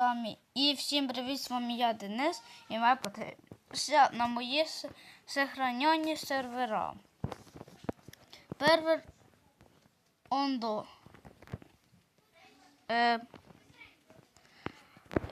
вами. І всім привіт, з вами я Денис, і ми подивимося на мої сохранені сервера. Перший Ондо. Е,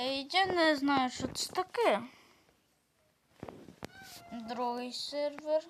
е, я не знаю, що це таке. Другий сервер.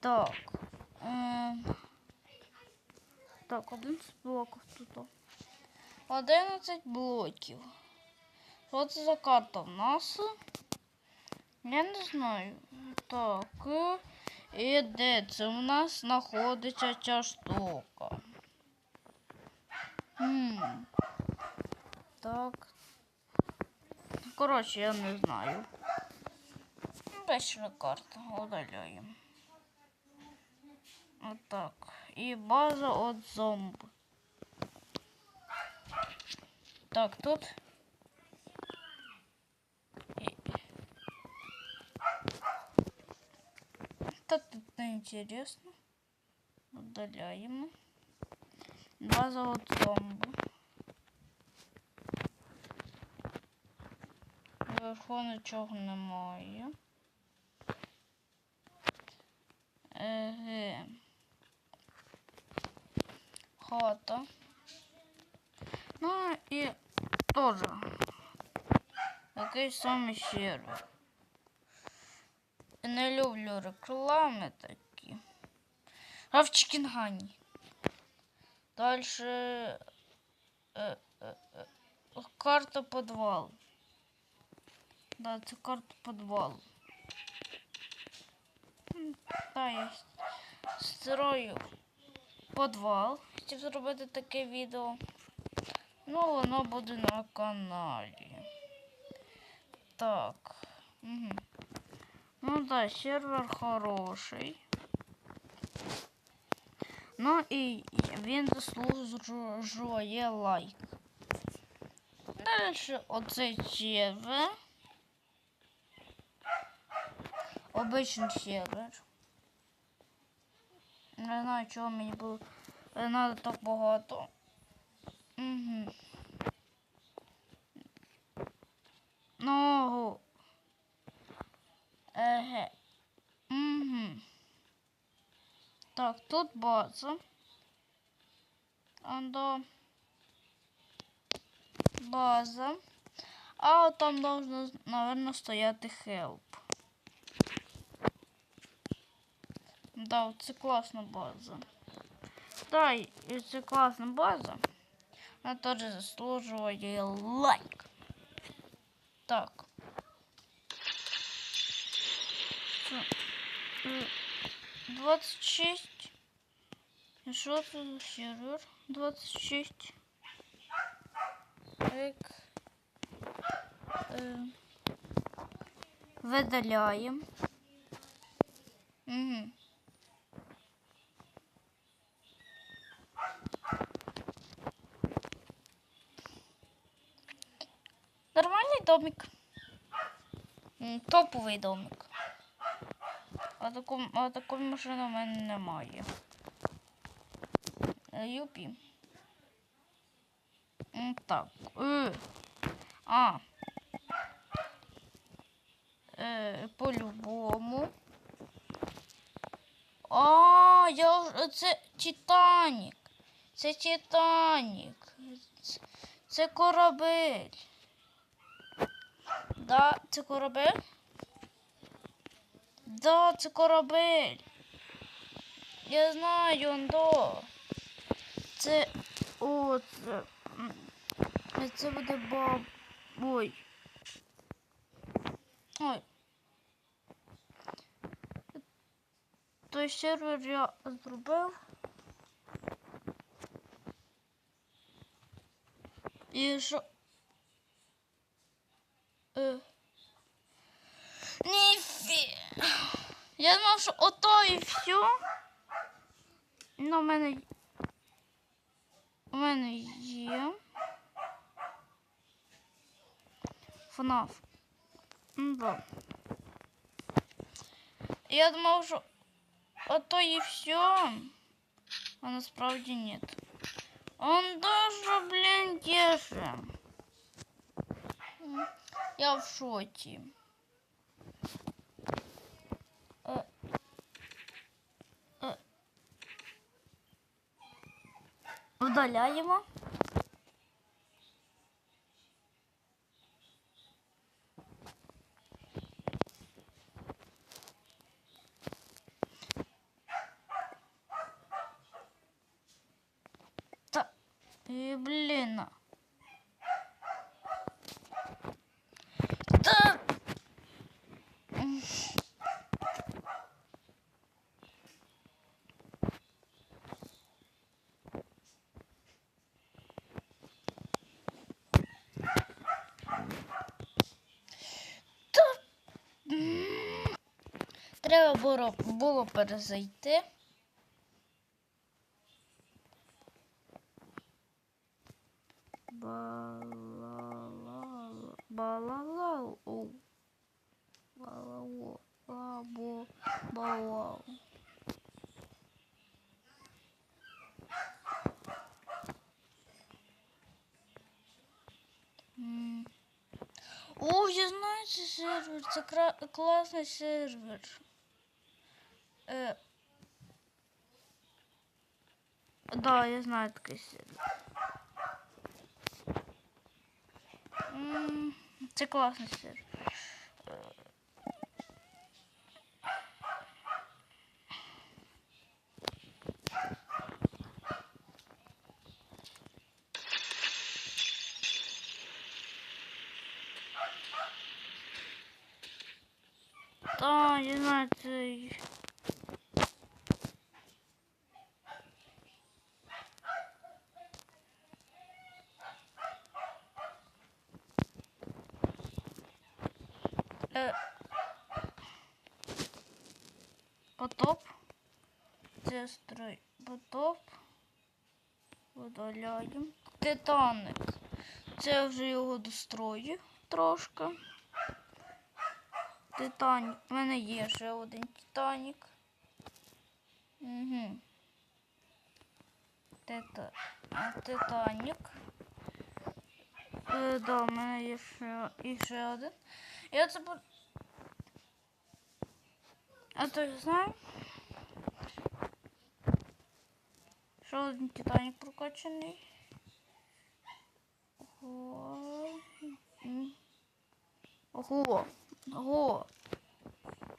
Так. Е, так, один з блоків тут. 11 блоків. Що це за карта в нас? Я не знаю. Так. І де це в нас знаходиться ця штука? Хм. Так. Коротше, я не знаю. Бачна карта. Удаляємо. Отак. І база от зомби. Так, тут. И- Так тут неинтересно. Удаляем. База от зомби. Вверху нічого немає. Еге. Хата. Ну і теж якийсь самий сервер. Не люблю реклами такі. А в Чікінгані. Дальше е, е, е, карта підвал. Да, це карта підвал. М, Та я строю підвал. Хотів зробити таке відео. Ну, воно буде на каналі. Так. Угу. Ну да, сервер хороший. Ну і він заслужує лайк. Далі оцей сервер. Обичний сервер. Не знаю, чого мені було. Не треба так багато. Угу. Ну. Еге. Угу. Так, тут база. Андо. База. А там должно, наверное, стояти help. Да, це класна база. Да, і це класна база. Вона теж заслужує лайк. Так. Це, е, 26. Що за сервер? 26. Так. Е, видаляємо. Угу. Нормальний домик. Топовий домик. А таку, а такої машини в мене немає. Юпі. Так. Е. А. Е, по-любому. А, я це Титанік. Це Титанік. Це, корабель. Да, це корабель? Да, це корабель. Я знаю, Ондо. Це. О, це. Буде баб. Ой. Ой. Той сервер я зробив. І що. Е. Ніфі. Я думав, що ото і все. Ну, у мене. У мене є. ФНАФ. Ну, да. Я думав, що ото і все. А насправді нет. Он даже, блин, тише. М, Я в шоці. Вдаляємо. Та. М. Та. М. Треба було, було перезайти. Балала- Балалау. Балау. Бабу. Балау. О, я знаю цей сервер. Це класний сервер. Е. Да, я знаю такий сервер. Це класний. Та, я знаю цей. Е. Потоп. Це строй. Потоп. Видаляємо. Титаник. Це вже його дострою трошки. Титанік. У мене є ще один Титанік. Угу. Тита... Титанік. Е, да, у мене є ще, і один. Я це буду... А ти знаю? Ще один Титанік прокачаний. Ого. Ого. Ого.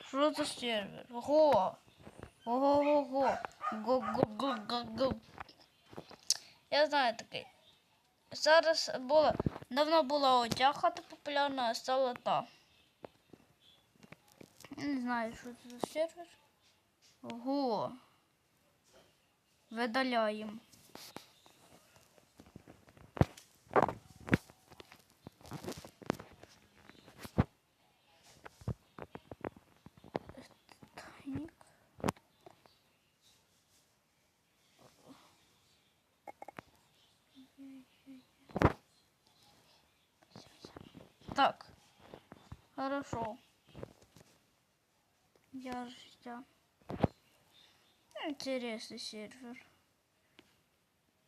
Що за сервер? Ого. Ого, ого. Го, го, го, го, го. Я знаю такий. Зараз була, давно була оця хата популярна, а стала та. Не знаю, що це за сервер. Ого. Видаляємо. Так. Хорошо. Я ждя. Интересный сервер.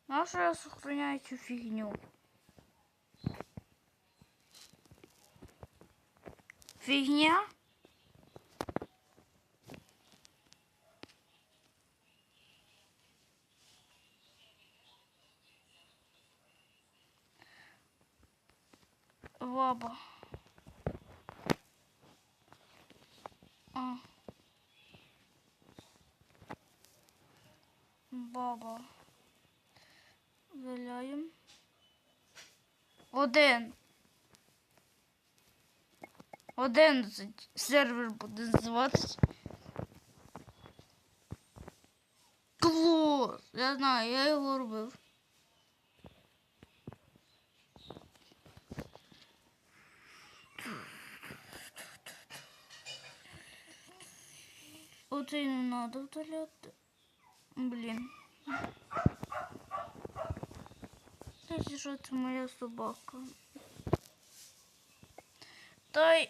На что я сохраняю эту фигню? Фигня? Баба. А. Баба. Виляємо. Один. Одинадцять. Сервер буде називатися. Клос! Я знаю, я його робив. Оце не надо вдаляти. Блін. Це що це моя собака. Та й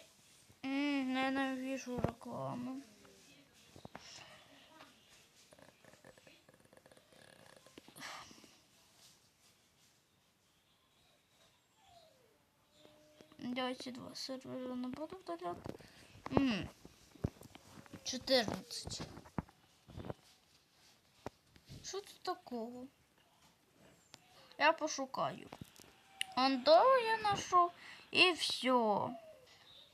м, ненавижу рекламу. Я ці два сервери не буду вдаляти. М, 14. Що це такого? Я пошукаю. Андо я знайшов і все.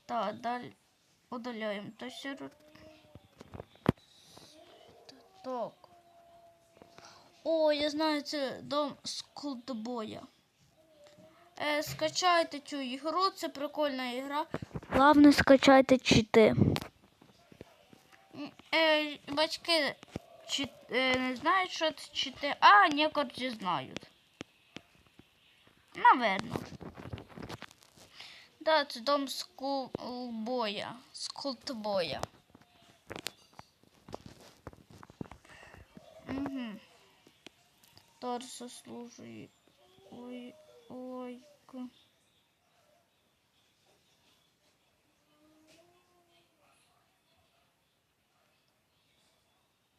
Так, далі удаляємо той сервер. Так. О, я знаю, це дом скулдбоя. Е, скачайте цю ігру, це прикольна ігра. Главное, скачайте чити. Е, батьки чи, е, не знають, що це чити, а некоторі знають. Наверно. Да, це дом скулбоя. Скултбоя. Угу. Тож заслужує. Ой, ой.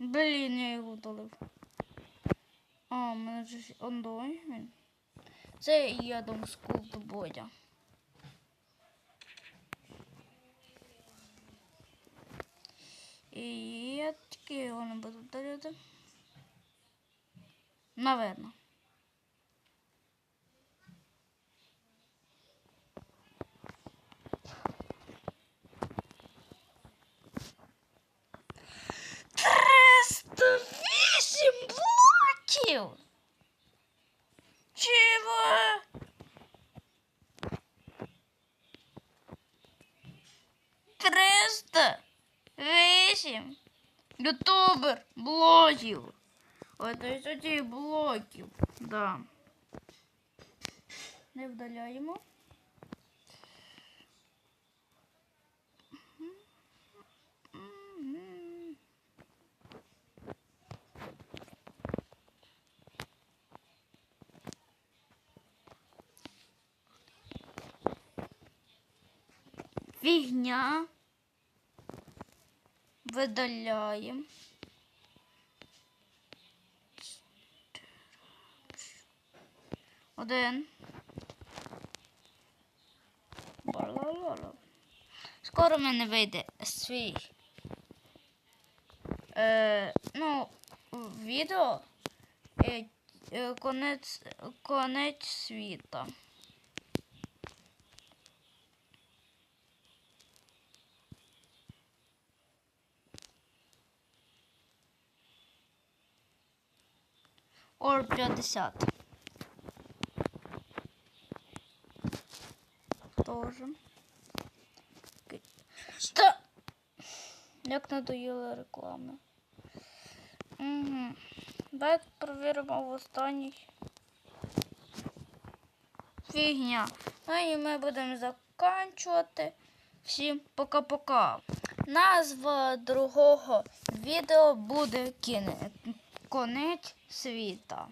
Блін, я його удалив. А, у мене же ж ондой він. Це я дом скултбоя. І я тільки його не буду вдаляти. Наверно. Триста вісім блоків! Чего? Триста вісім ютубер блогів. Ой, то есть оці блоків. Да. Не вдаляємо. Фігня. Видаляємо. Один. Скоро мене вийде свій. Е, ну, відео. Е, конець, конець світа. Ор 50. Тоже. Что? Як надоїла реклама. Угу. Давай перевіримо в останній. Фігня. Ну і ми будемо заканчувати. Всім пока-пока. Назва другого відео буде кіне... Конець світа.